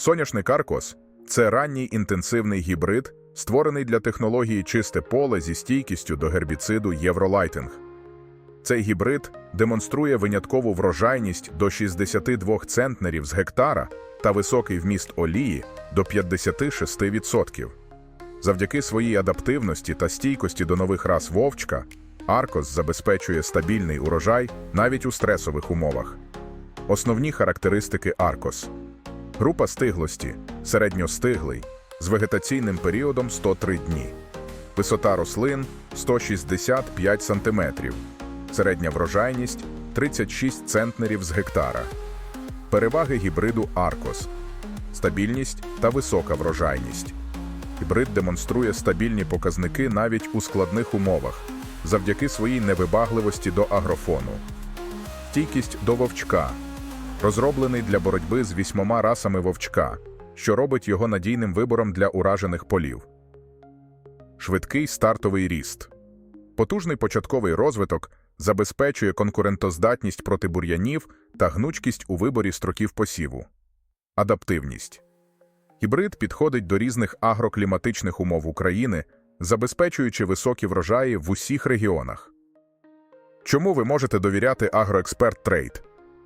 Соняшник Аркос це ранній інтенсивний гібрид, створений для технології чисте поле зі стійкістю до гербіциду Євролайтинг. Цей гібрид демонструє виняткову врожайність до 62 центнерів з гектара та високий вміст олії до 56%. Завдяки своїй адаптивності та стійкості до нових рас вовчка, Аркос забезпечує стабільний урожай навіть у стресових умовах. Основні характеристики Аркос. Група стиглості середньостиглий з вегетаційним періодом 103 дні. Висота рослин 165 см. Середня врожайність 36 центнерів з гектара. Переваги гібриду Аркос. Стабільність та висока врожайність. Гібрид демонструє стабільні показники навіть у складних умовах завдяки своїй невибагливості до агрофону. Стійкість до вовчка розроблений для боротьби з вісьмома расами вовчка, що робить його надійним вибором для уражених полів. Швидкий стартовий ріст. Потужний початковий розвиток забезпечує конкурентоздатність проти бур'янів та гнучкість у виборі строків посіву. Адаптивність. Гібрид підходить до різних агрокліматичних умов України, забезпечуючи високі врожаї в усіх регіонах. Чому ви можете довіряти Агроексперт Трейд?